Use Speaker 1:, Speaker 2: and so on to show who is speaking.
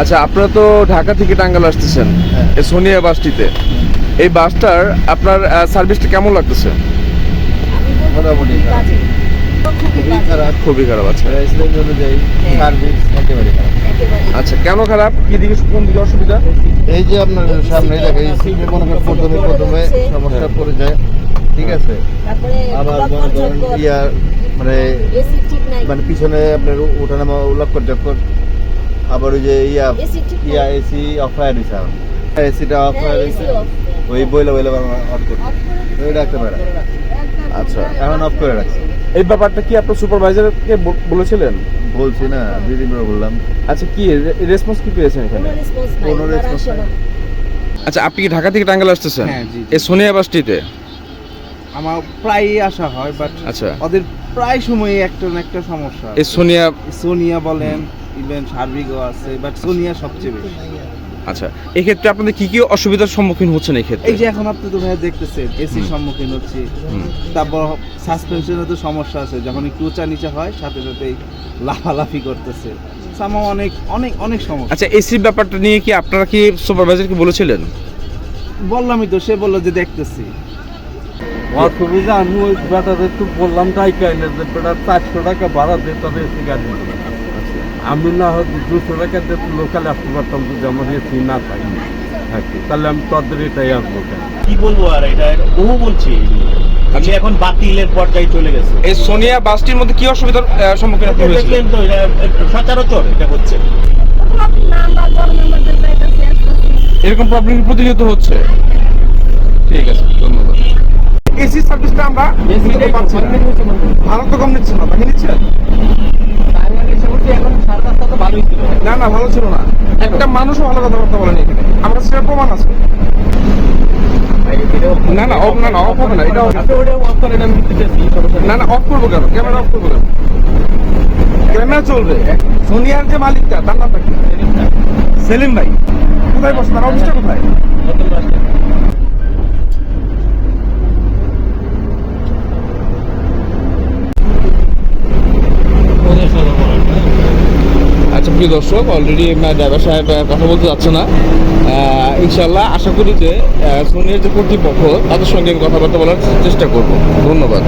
Speaker 1: আচ্ছা আপনারা তো ঢাকা থেকে টাঙ্গাল আসতেছেন
Speaker 2: হ্যাঁ।
Speaker 1: এই সোনিয়া বাসটিতে। এই বাসটার আপনার সার্ভিসটা কেমন লাগতেছে?
Speaker 2: মোটামুটি খুবই খারাপ।
Speaker 1: খুবই আছে
Speaker 2: প্রাইসলেন অনুযায়ী
Speaker 3: হ্যাঁ।
Speaker 1: আচ্ছা কেন খারাপ? কি দিকে কোন দিকে অসুবিধা?
Speaker 2: এই যে আপনার সামনে দেখে প্রথমে প্রথমে সমস্যা পড়ে যায়। ঠিক আছে? আবার মনে করেন ইয়া মানে
Speaker 3: এসি ঠিক নাই।
Speaker 2: মানে পিছনে আপনার ওঠানামা লক্কর চক্কর আবার ওই যে ইয়া ইয়া এসি অফ হয়ে দিছে এসিটা অফ
Speaker 3: হ্যাঁ,
Speaker 2: হয়ে দিছে ওই বইলে বইলে অফ করে ওই রাখতে পারে।
Speaker 1: আচ্ছা
Speaker 2: এখন অফ করে রাখছে।
Speaker 1: এই ব্যাপারটা কি আপনার সুপারভাইজারকে বলেছিলেন?
Speaker 2: বলছি না দুই দিন বললাম।
Speaker 1: আচ্ছা কি রেসপন্স কি পেয়েছেন এখানে?
Speaker 3: কোনো রেসপন্স।
Speaker 1: আচ্ছা আপনি কি ঢাকা থেকে টাঙ্গাল আসতেছেন?
Speaker 4: হ্যাঁ।
Speaker 1: এই সোনিয়া বাসটিতে?
Speaker 4: আমার প্রায়ই আসা হয় বাট
Speaker 1: আচ্ছা।
Speaker 4: ওদের প্রায় সময় একটা না একটা সমস্যা
Speaker 1: এই সোনিয়া
Speaker 4: সোনিয়া বলেন ইভেন সার্বিকও আছে বাট সোনিয়া সবচেয়ে বেশি।
Speaker 1: আচ্ছা এক্ষেত্রে আপনাদের কি কি অসুবিধার সম্মুখীন হচ্ছেন এই ক্ষেত্রে
Speaker 4: এই যে এখন আপনি তো ভাই দেখতেছেন এসি সম্মুখীন হচ্ছি। তারপর সাসপেনশনে তো সমস্যা আছে যখন একটু উঁচা নিচে হয় সাথে সাথেই লাফালাফি করতেছে। সামা অনেক অনেক অনেক সমস্যা।
Speaker 1: আচ্ছা এসির ব্যাপারটা নিয়ে কি আপনারা কি সুপারভাইজারকে বলেছিলেন?
Speaker 4: বললামই তো সে বলল যে দেখতেছি।
Speaker 5: অসুবিধা আমি ওই বেটাদের তো বললাম তাই কাইলে যে বেটা চারশো টাকা ভাড়া দিয়ে তাদের এসি গাড়ি আমি না দুশো টাকা দিয়ে লোকালে আসতে পারতাম যদি আমার এসি না থাকি থাকি তাহলে আমি তাদের এটাই আসব কেন?
Speaker 6: কি বলব আর এটা? বহু বলছি। আমি এখন বাতিলের পর্যায়ে চলে গেছে।
Speaker 1: এই সোনিয়া বাসটির মধ্যে কি অসুবিধার সম্মুখীন আপনি হয়েছিলেন
Speaker 6: দেখলেন তো এটা সচরাচর এটা হচ্ছে।
Speaker 1: এরকম প্রবলেম প্রতিনিয়ত হচ্ছে? ঠিক আছে। এসি সার্ভিসটা আমরা পাচ্ছি। ভালো তো কম নিচ্ছে না বাকি নিচ্ছে? না না ভালো ছিল না। একটা মানুষও ভালো কথাবার্তা বলেনি এখানে। আমার কাছে প্রমাণ আছে। না না অফ না না অফ হবে না এটা না না অফ করব কেন? ক্যামেরা অফ করব কেন? ক্যামেরা চলবে। সোনিয়ার যে মালিকটা তার নামটা কি? সেলিম ভাই। কোথায় বসে? তার অফিসটা কোথায় আচ্ছা প্রিয় দর্শক অলরেডি ড্রাইভার সাহেব কথা বলতে যাচ্ছে না। ইনশাল্লাহ আশা করি যে সোনিয়ার যে কর্তৃপক্ষ, তাদের সঙ্গে আমি কথাবার্তা বলার চেষ্টা করব। ধন্যবাদ।